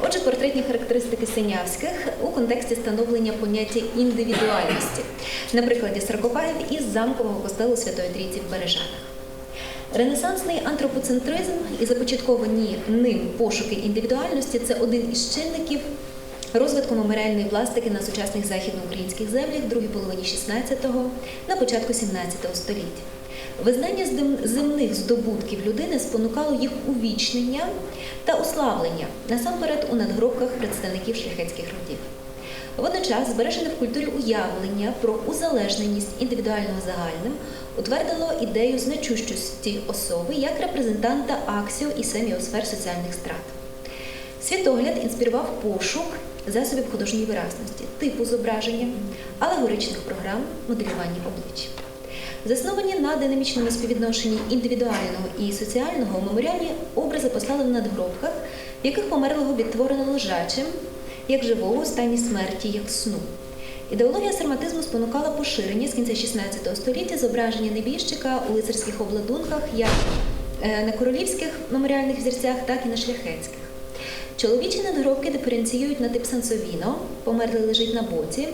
Отже, портретні характеристики Синявських у контексті становлення поняття індивідуальності на прикладі саркофагів із замкового костелу Святої Трійці в Бережанах. Ренесансний антропоцентризм і започатковані ним пошуки індивідуальності це один із чинників розвитку меморіальної пластики на сучасних західноукраїнських землях в другій половині 16-го, на початку 17 століття. Визнання земних здобутків людини спонукало їх увічнення та уславлення насамперед у надгробках представників шляхетських родів. Водночас збережене в культурі уявлення про узалежненість індивідуального загальним утвердило ідею значущості особи як репрезентанта аксіо і семіосфер соціальних страт. Світогляд інспірував пошук засобів художньої виразності, типу зображення, алегоричних програм, моделювання обличчя. Засновані на динамічному співвідношенні індивідуального і соціального, меморіальні образи послали в надгробках, в яких померлого відтворено лежачим, як живого у стані смерті, як сну. Ідеологія сарматизму спонукала поширення з кінця 16 століття зображення небіжчика у лицарських обладунках як е, на королівських меморіальних взірцях, так і на шляхетських. Чоловічі надгробки диференціюють на тип Сансовіно, померлий лежить на боці,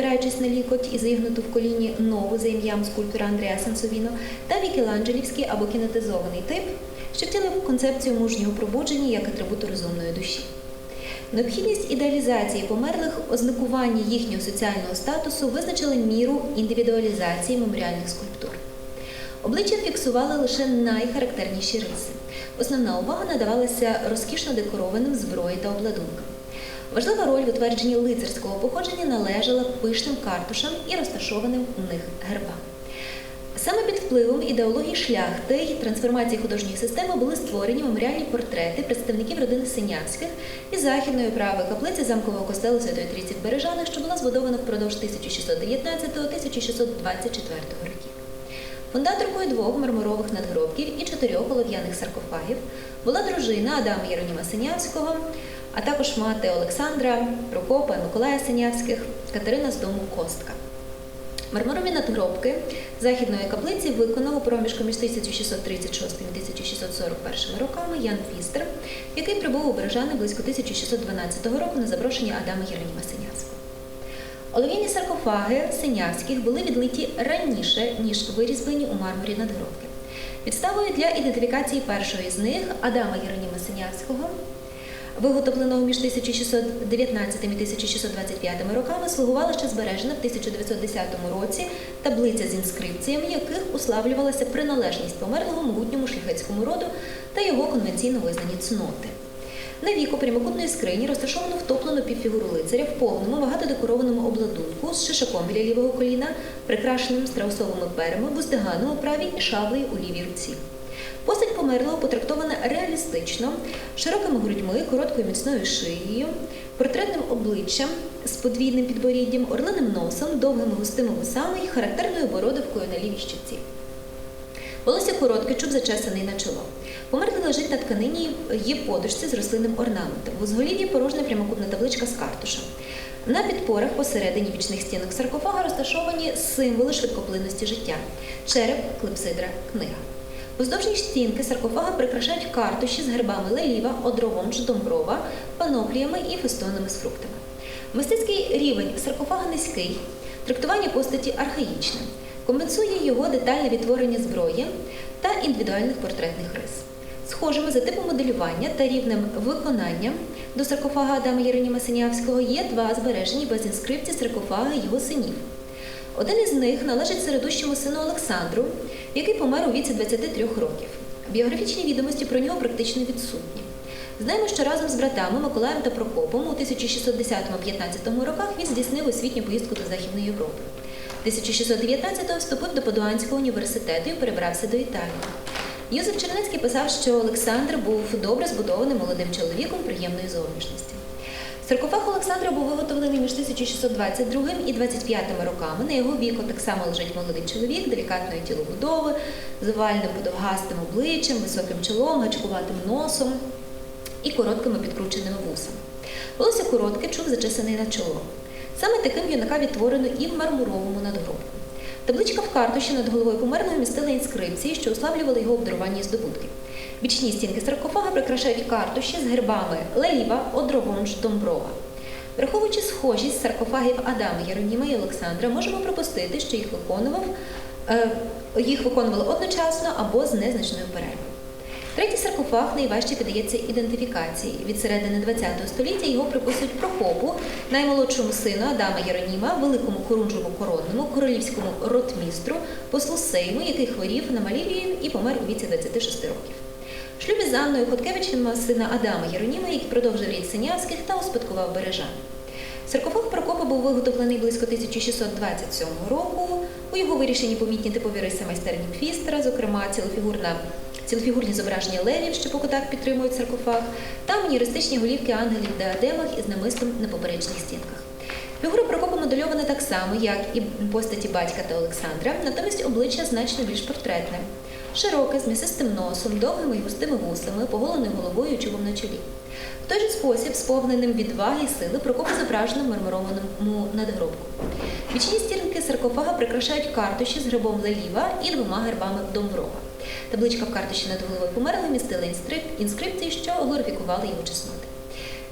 спираючись на лікоть і зігнуту в коліні ногу за ім'ям скульптора Андреа Сансовіно, та вікеланджелівський або кінетизований тип, що втілив концепцію мужнього пробудження як атрибуту розумної душі. Необхідність ідеалізації померлих, ознакування їхнього соціального статусу визначили міру індивідуалізації меморіальних скульптур. Обличчя фіксували лише найхарактерніші риси. Основна увага надавалася розкішно декорованим зброї та обладункам. Важлива роль в утвердженні лицарського походження належала пишним картушам і розташованим у них гербам. Саме під впливом ідеології шляхти й трансформації художньої системи були створені меморіальні портрети представників родини Синявських із західної правої каплиці замкового костелу Святої Трійці в Бережанах, що була збудована впродовж 1619-1624 років. Фундаторкою двох мармурових надгробків і чотирьох олов'яних саркофагів була дружина Адама Єроніма Синявського, а також мати Олександра, Прокопа Миколая Синявських, Катерина з дому Костка. Мармурові надгробки західної каплиці виконав у проміжку між 1636 і 1641 роками Ян Фістер, який прибув у Бережани близько 1612 року на запрошення Адама Єроніма Синявського. Олов'яні саркофаги синявських були відлиті раніше, ніж вирізблені у мармурі надгробки. Підставою для ідентифікації першої з них Адама Єроніма Синявського, виготовленого між 1619 і 1625 роками, слугувала ще збережена в 1910 році таблиця з інскрипціями, яких уславлювалася приналежність померлого могутньому шляхетському роду та його конвенційно визнані цноти. На віку прямокутної скрині розташовано втоплену півфігуру лицаря в повному багатодекорованому обладунку з шишаком біля лівого коліна, прикрашеним страусовими перами, буздиганом у правій і шаблею у лівій руці. Постать померлого потрактована реалістично, широкими грудьми, короткою міцною шиєю, портретним обличчям з подвійним підборіддям, орлиним носом, довгими густими вусами і характерною бородавкою на лівій щоці. Волосся коротке, чуб зачесаний на чоло. Померлий лежить на тканині є подушці з рослинним орнаментом. В узголів'ї порожня прямокутна табличка з картушем. На підпорах посередині вічних стінок саркофага розташовані символи швидкоплинності життя череп, клепсидра, книга. Уздовжні стінки саркофага прикрашають картуші з гербами леліва, одровонж, домброва, панопліями і фестонами з фруктами. Мистецький рівень саркофага низький, трактування постаті архаїчне, компенсує його детальне відтворення зброї та індивідуальних портретних рис. Схожими за типом моделювання та рівнем виконання до саркофага Адама Єроніма Синявського є два збережені без інскрипції саркофаги його синів. Один із них належить середущому сину Олександру, який помер у віці 23 років. Біографічні відомості про нього практично відсутні. Знаємо, що разом з братами Миколаєм та Прокопом у 1610-15 роках він здійснив освітню поїздку до Західної Європи. 1619-го вступив до Падуанського університету і перебрався до Італії. Йозеф Чернецький писав, що Олександр був добре збудованим молодим чоловіком приємної зовнішності. Саркофаг Олександра був виготовлений між 1622 і 25 роками. На його віку так само лежить молодий чоловік, делікатної тілобудови, з овальним подовгастим обличчям, високим чолом, гачкуватим носом і короткими підкрученими вусами. Волосся коротке, чуб зачесаний на чоло. Саме таким юнака відтворено і в мармуровому надгробку. Табличка в картуші над головою померлого містила інскрипції, що уславлювали його обдарування і здобутки. Бічні стінки саркофага прикрашають картуші з гербами Леліва, Одрогонж, Домброва. Враховуючи схожість саркофагів Адама, Єроніма і Олександра, можемо припустити, що їх виконував е, їх виконували одночасно або з незначною перервою. Третій саркофаг найважче піддається ідентифікації. Від середини ХХ століття його приписують Прокопу, наймолодшому сину Адама Єроніма, великому корунжому коронному, королівському ротмістру, послу Сейму, який хворів на малярію і помер у віці 26 років. В шлюбі з Анною Хоткевич він мав сина Адама Єроніма, який продовжив рід Синявських та успадкував Бережан. Саркофаг Прокопа був виготовлений близько 1627 року. У його вирішенні помітні типові риси майстерні Пфістера, зокрема цілофігурна, цілофігурні зображення левів, що по кутах підтримують саркофаг, та маніристичні голівки ангелів в диадемах із намистом на поперечних стінках. Фігура Прокопа модельована так само, як і постаті батька та Олександра, натомість обличчя значно більш портретне. Широке, з м'ясистим носом, довгими й густими вусами, поголеною головою і чубом на чолі. В той же спосіб, сповненим відваги і сили, Прокоп зображено в мармурованому надгробку. Вічні стінки саркофага прикрашають картуші з грибом Леліва і двома гербами Домброва. Табличка в картуші над головою померлого містила інскрип- інскрипції, що глорифікували його чесноти.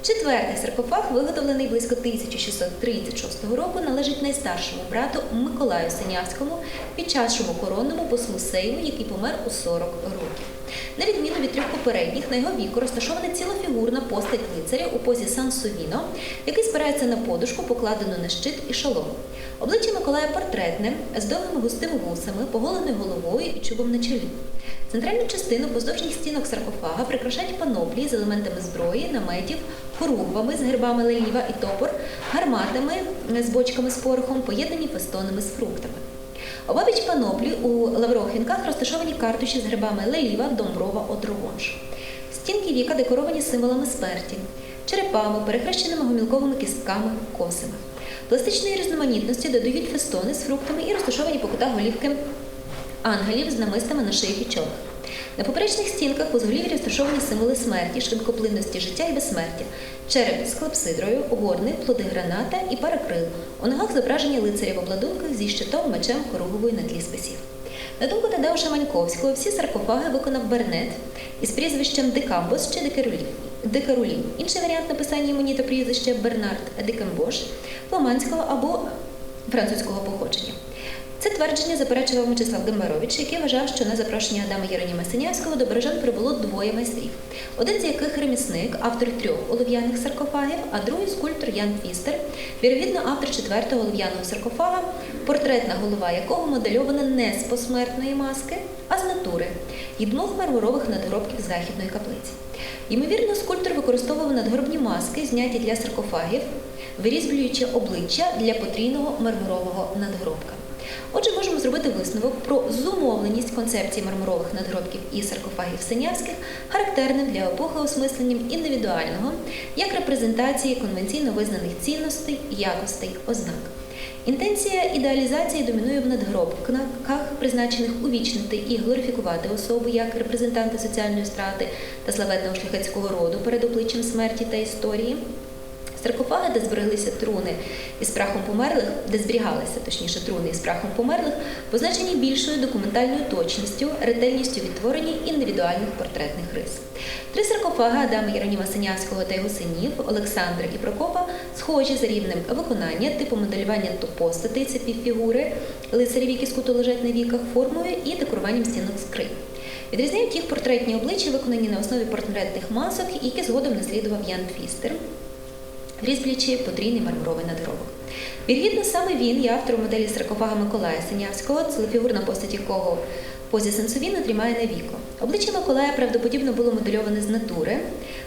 Четвертий саркофаг, виготовлений близько 1636 року, належить найстаршому брату Миколаю Синявському під час шумокоронному послу Сейму, який помер у 40 років. На відміну від трьох попередніх, на його віку розташована цілофігурна постать лицаря у позі Сансовіно, який спирається на подушку, покладену на щит і шолом. Обличчя Миколая портретне, з довгими густими вусами, поголеною головою і чубом на чолі. Центральну частину поздовжніх стінок саркофага прикрашають паноплії з елементами зброї, наметів, хоругвами з гербами леліва і топор, гарматами з бочками з порохом, поєднані фестонами з фруктами. Обабіч паноплі у лаврохінках розташовані картуші з грибами леліва, домброва, одрогонж. Стінки віка декоровані символами смерті, черепами, перехрещеними гомілковими кістками, косами. Пластичної різноманітності додають фестони з фруктами і розташовані по кутах голівки ангелів з намистами на шиях і. На поперечних стінках у зголів'ї розташовані символи смерті, швидкоплинності життя і безсмертя, череп з клепсидрою, горни, плоди граната і пара крил. У ногах зображення лицаря в обладунках зі щитом, мечем, коруговою на тлі списів. На думку Тадеуша Маньковського, всі саркофаги виконав Бернет із прізвищем Декамбос чи. Декарулін. Інший варіант написання імені та прізвища Бернард Декембош, фламандського або французького походження. Твердження заперечував Мечислав Гембарович, який вважав, що на запрошення Адама Єроніма Синявського до Бережан прибуло двоє майстрів. Один з яких ремісник, автор трьох олов'яних саркофагів, а другий скульптор Ян Фістер, вірогідно автор четвертого олов'яного саркофага, портретна голова якого модельована не з посмертної маски, а з натури і двох мармурових надгробків західної каплиці. Ймовірно, скульптор використовував надгробні маски, зняті для саркофагів, вирізблюючи обличчя для потрійного мармурового надгробка. Отже, можемо зробити висновок про зумовленість концепції мармурових надгробків і саркофагів синявських, характерним для епохи осмисленням індивідуального, як репрезентації конвенційно визнаних цінностей, якостей, ознак. Інтенція ідеалізації домінує в надгробках, призначених увічнити і глорифікувати особу як репрезентанти соціальної страти та славетного шляхетського роду перед обличчям смерті та історії. Саркофаги, де збереглися труни із прахом померлих, де зберігалися точніше труни із прахом померлих, позначені більшою документальною точністю, ретельністю відтворення індивідуальних портретних рис. Три саркофаги Адама Єроніма Синявського та його синів Олександра і Прокопа схожі за рівнем виконання, типу моделювання постатей, це півфігури, лицарів, які скуто лежать на віках, формою і декоруванням стінок скринь. Відрізняють їх портретні обличчя, виконані на основі портретних масок, які згодом наслідував Ян Фістер різблячи потрійний мармуровий надгробок. Віргідно, саме він є автором моделі саркофага Миколая Синявського, целефігурна постать якого позі сенсовіно тримає на віко. Обличчя Миколая правдоподібно було модельоване з натури,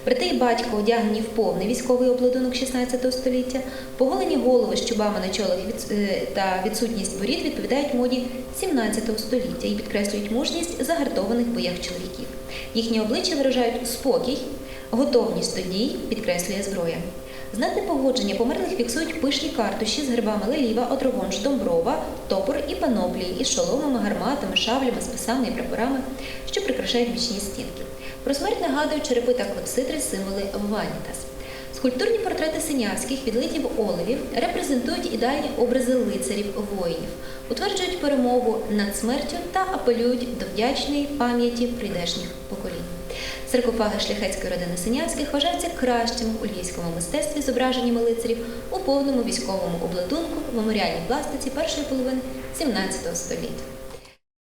брати і батько одягнені в повний військовий обладунок 16 століття, поголені голови з чубами на чолах е, та відсутність борід відповідають моді 17 століття і підкреслюють мужність загартованих боях чоловіків. Їхні обличчя виражають спокій, готовність до дій, підкреслює зброя. Знатне погодження померлих фіксують пишні картуші з гербами Леліва, Одрогонж, Домброва, топор і паноплії із шоломами, гарматами, шаблями, списами і прапорами, що прикрашають бічні стінки. Про смерть нагадують черепи та клепсидри, символи Ванітас. Скульптурні портрети синявських, відлиті в оливі, репрезентують ідеальні образи лицарів воїнів, утверджують перемогу над смертю та апелюють до вдячної пам'яті прийдешніх поколінь. Саркофаги шляхетської родини Синявських вважаються кращими у львівському мистецтві зображеннями лицарів у повному військовому обладунку в меморіальній пластиці першої половини 17 століття.